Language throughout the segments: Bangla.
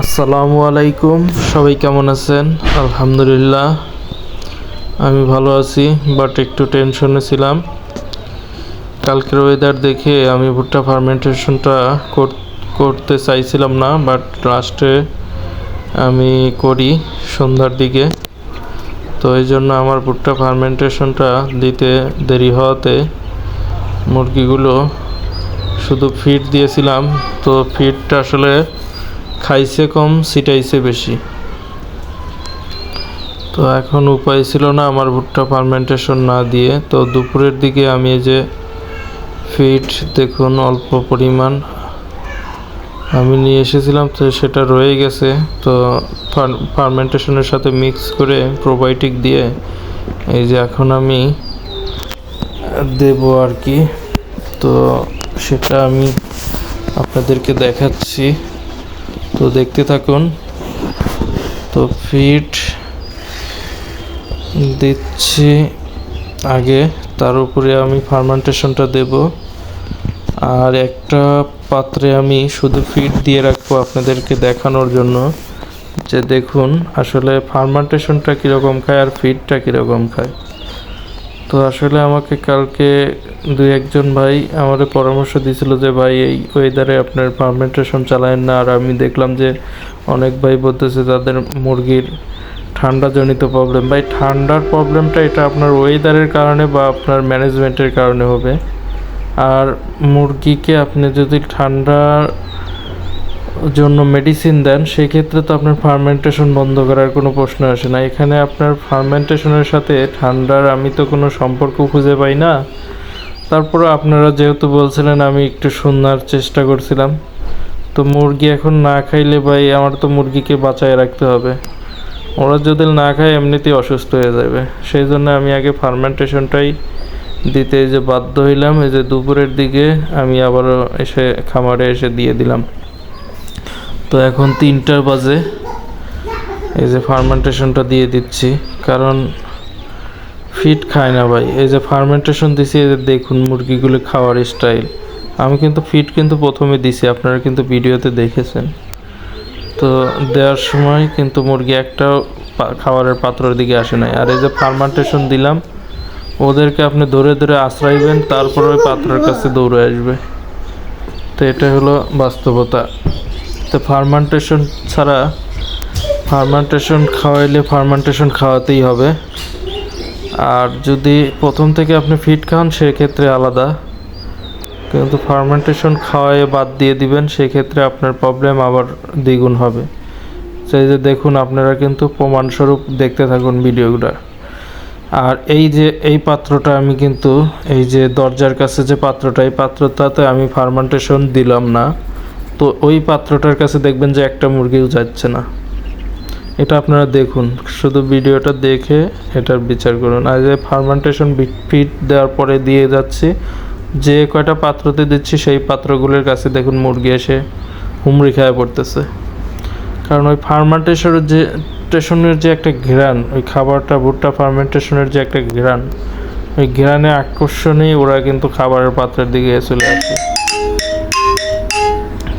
আসসালামু আলাইকুম। সবাই কেমন আছেন? আলহামদুলিল্লাহ, আমি ভালো আছি বাট একটু টেনশনে ছিলাম। কালকের ওয়েদার দেখে আমি ভুট্টা ফার্মেন্টেশনটা করতে চাইছিলাম না বাট লাস্টে আমি করি সন্ধ্যার দিকে। তো এই জন্য আমার ভুট্টা ফার্মেন্টেশনটা দিতে দেরি হওয়াতে মুরগিগুলো শুধু ফিড দিয়েছিলাম। তো ফিডটা আসলে খাইছে কম সিটাইছে বেশি। তো এখন উপায় ছিল না আমার ভুট্টা ফার্মেন্টেশন না দিয়ে। তো দুপুরের দিকে আমি যে ফিড দেখুন অল্প পরিমাণ আমি নিয়ে এসেছিলাম, তো সেটা রয়ে গেছে। তো ফার্মেন্টেশনের সাথে মিক্স করে প্রোবায়োটিক দিয়ে এই যে এখন আমি দেব আর কি। তো সেটা আমি আপনাদেরকে দেখাচ্ছি। তো দেখতে থাকুন। তো ফিট দিচ্ছি আগে, তার উপরে আমি ফার্মেন্টেশনটা দেব। আর একটা পাত্রে আমি শুধু ফিট দিয়ে রাখব আপনাদেরকে দেখানোর জন্য। যে দেখুন, আসলে ফার্মেন্টেশনটা কীরকম খায় আর ফিডটা কীরকম খায়। তো আসলে আমাকে কালকে দুই একজন ভাই আমাদের পরামর্শ দিয়েছিল যে, ভাই, এই ওয়েদারে আপনার ফার্মেন্টেশন চালায়েন না। আর আমি দেখলাম যে, অনেক ভাই বলতেছে তাদের মুরগির ঠান্ডাজনিত প্রবলেম ভাই, ঠান্ডার প্রবলেমটা এটা আপনার ওয়েদারের কারণে বা আপনার ম্যানেজমেন্টের কারণে হবে। আর মুরগিকে আপনি যদি ঠান্ডার জন্য মেডিসিন দেন, সেক্ষেত্রে তো আপনার ফার্মেন্টেশন বন্ধ করার কোনো প্রশ্ন আসে না। এখানে আপনার ফার্মেন্টেশনের সাথে ঠান্ডার আমি তো কোনো সম্পর্ক খুঁজে পাই না। তারপরে আপনারা যেহেতু বলছিলেন, আমি একটু শোনার চেষ্টা করছিলাম। তো মুরগি এখন না খাইলে ভাই, আমার তো মুরগিকে বাঁচায় রাখতে হবে। ওরা যদি না খায়, এমনিতেই অসুস্থ হয়ে যাবে। সেই জন্য আমি আগে ফার্মেন্টেশনটাই দিতে যে বাধ্য হইলাম, এই যে দুপুরের দিকে আমি আবারও এসে খামারে এসে দিয়ে দিলাম। তো এখন তিনটার বাজে। এই যে ফার্মেন্টেশনটা দিয়ে দিচ্ছি, কারণ ফিট খায় না ভাই। এই যে ফার্মেন্টেশন দিছি, এই যে দেখুন মুরগিগুলো খাওয়ার স্টাইল আমি কিন্তু ফিট কিন্তু প্রথমে দিছি, আপনারা কিন্তু ভিডিওতে দেখেছেন। তো দেওয়ার সময় কিন্তু মুরগি একটাও খাবারের পাত্রের দিকে আসে নাই। আর এই যে ফার্মেন্টেশন দিলাম, ওদেরকে আপনি ধরে ধরে আশ্রাইবেন, তারপর ওই পাত্রের কাছে দৌড়ে আসবে। তো এটা হলো বাস্তবতা। তো ফার্মেন্টেশন ছাড়া ফার্মেন্টেশন খাওয়াইলে ফার্মেন্টেশন খাওয়াতেই হবে। আর যদি প্রথম থেকে আপনি ফিট খান, সেক্ষেত্রে আলাদা। কিন্তু ফার্মেন্টেশন খাওয়াই বাদ দিয়ে দিবেন, সেক্ষেত্রে আপনার প্রবলেম আবার দ্বিগুণ হবে। সেই যে দেখুন, আপনারা কিন্তু প্রমাণস্বরূপ দেখতে থাকুন ভিডিওগুলো। আর এই যে, এই পাত্রটা আমি কিন্তু, এই যে দরজার কাছে যে পাত্রটা, এই পাত্রটাতে আমি ফার্মেন্টেশন দিলাম না। তো ওই পাত্রটার কাছে দেখবেন যে একটা মুরগিও যাচ্ছে না। এটা আপনারা দেখুন, শুধু ভিডিওটা দেখে এটার বিচার করুন। আর যে ফার্মেন্টেশন ফিট দেওয়ার পরে দিয়ে যাচ্ছি, যে কয়টা পাত্রতে দিচ্ছি সেই পাত্রগুলোর কাছে দেখুন মুরগি এসে হুমড়ি খায় পড়তেছে। কারণ ওই ফার্মেন্টেশনের যে টেশনের যে একটা ঘ্রাণ, ওই খাবারটা, ভুট্টা ফার্মেন্টেশনের যে একটা ঘ্রাণ, ওই ঘ্রাণে আকর্ষণেই ওরা কিন্তু খাবারের পাত্রের দিকে চলে আসে।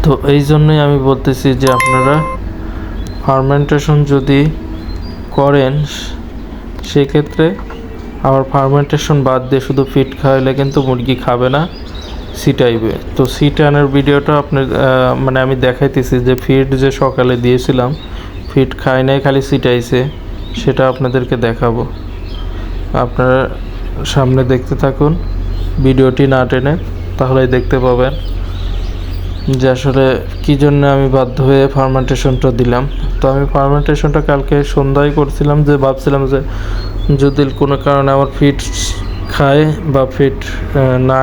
তো এই জন্যই আমি বলতেছি যে আপনারা ফার্মেন্টেশন যদি করেন, সেক্ষেত্রে আবার ফার্মেন্টেশন বাদ দিয়ে শুধু ফিট খাওয়াইলে কিন্তু মুরগি খাবে না সিটাইবে তো সিটানের ভিডিওটা আপনি মানে আমি দেখাইতেছি যে ফিড যে সকালে দিয়েছিলাম ফিট খায় নাই, খালি সিটাইছে সেটা আপনাদেরকে দেখাবো। আপনারা সামনে দেখতে থাকুন, ভিডিওটি না টেনে, তাহলেই দেখতে পাবেন। যে আসলে কী জন্য আমি বাধ্য হয়ে ফার্মেন্টেশনটা দিলাম। তো আমি ফার্মেন্টেশনটা কালকে সন্ধ্যায় করছিলাম যে ভাবছিলাম যে যদি কোনো কারণে আমার ফিট খায় বা ফিট না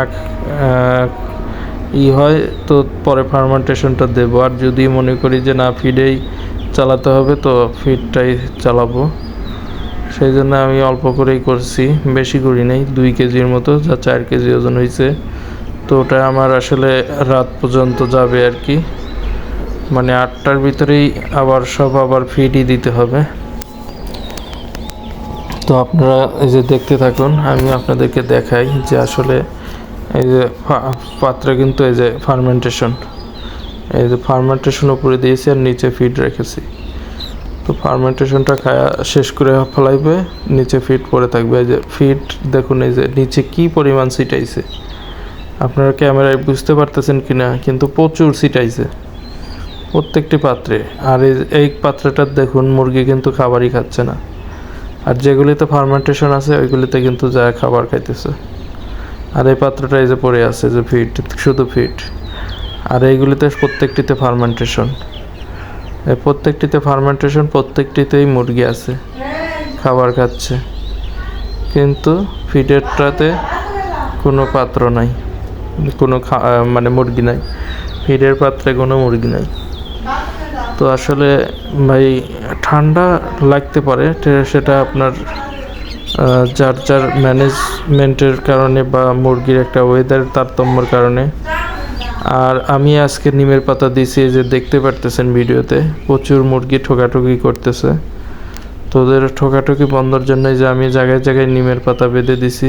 ই হয়, তো পরে ফার্মেন্টেশনটা দেবো। আর যদি মনে করি যে না ফিডেই চালাতে হবে, তো ফিডটাই চালাবো। সেই জন্য আমি অল্প করেই করছি, বেশি করি নাই, দুই কেজির মতো, যা চার কেজি ওজন হয়েছে তো ওটা আমার আসলে রাত পর্যন্ত যাবে আর কি। মানে আটটার ভিতরেই আবার সব আবার ফিডই দিতে হবে। তো আপনারা এই যে দেখতে থাকুন, আমি আপনাদেরকে দেখাই যে আসলে এই যে পাত্রে কিন্তু এই যে ফার্মেন্টেশন এই যে ফার্মেন্টেশন উপরে দিয়েছি আর নিচে ফিড রেখেছি। তো ফার্মেন্টেশনটা খায়া শেষ করে ফেলাইবে, নিচে ফিড পড়ে থাকবে। এই যে ফিড দেখুন এই যে নিচে কি পরিমাণ ছিটাইছে। আপনারা ক্যামেরায় বুঝতে পারতেছেন কি না, কিন্তু প্রচুর ছিটাইছে। প্রত্যেকটি পাত্রে। আর এই এই পাত্রটা দেখুন, মুরগি কিন্তু খাবারই খাচ্ছে না। আর যেগুলিতে ফার্মেন্টেশন আছে, ওইগুলিতে কিন্তু যা খাবার খাইতেছে। আর এই পাত্রটা এই যে পড়ে আছে, যে ফিট শুধু ফিট আর এইগুলিতে প্রত্যেকটিতে ফার্মেন্টেশন এই প্রত্যেকটিতে ফার্মেন্টেশন প্রত্যেকটিতেই মুরগি আছে, খাবার খাচ্ছে। কিন্তু ফিডেরটাতে কোনো পাত্র নাই। কোনো মানে মুরগি নাই। ফিডের পাত্রে কোনো মুরগি নাই। তো আসলে ভাই, ঠান্ডা লাগতে পারে সেটা আপনার যার যার ম্যানেজমেন্টের কারণে বা মুরগির একটা ওয়েদার তারতম্যর কারণে। আর আমি আজকে নিমের পাতা দিছি যে দেখতে পারতেছেন ভিডিওতে, প্রচুর মুরগি ঠোকাঠুকি করতেছে। তো ওদের ঠোকাঠুকি বন্ধর জন্যই যে আমি জায়গায় জায়গায় নিমের পাতা বেঁধে দিছি।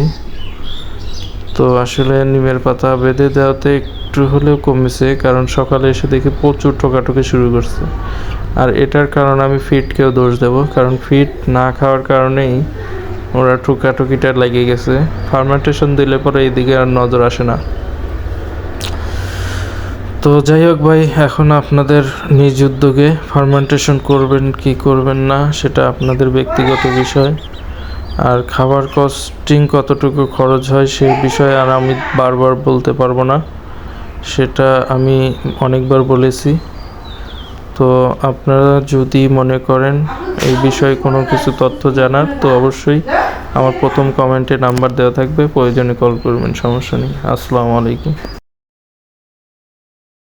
তো আসলে নিমের পাতা বেঁধে দেওয়াতে একটু হলেও কমেছে, কারণ সকালে এসে দেখি প্রচুর ঠোকাঠুকি শুরু করছে। আর এটার কারণে আমি ফিটকেও দোষ দেব, কারণ ফিট না খাওয়ার কারণেই ওরা ঠুকাঠুকিটা লেগে গেছে। ফার্মেন্টেশন দিলে পরে এইদিকে আর নজর আসে না। তো যাই হোক ভাই, এখন আপনাদের নিজ উদ্যোগে ফার্মেন্টেশন করবেন কি করবেন না, সেটা আপনাদের ব্যক্তিগত বিষয়। আর খাবার কস্টিং কতটুকু খরচ হয় সে বিষয়ে আর আমি বারবার বলতে পারব না। সেটা আমি অনেকবার বলেছি। তো আপনারা যদি মনে করেন এই বিষয়ে কোনো কিছু তথ্য জানার, তো অবশ্যই আমার প্রথম কমেন্টে নাম্বার দেওয়া থাকবে। প্রয়োজনে কল করবেন, সমস্যা নেই। আসসালামু আলাইকুম।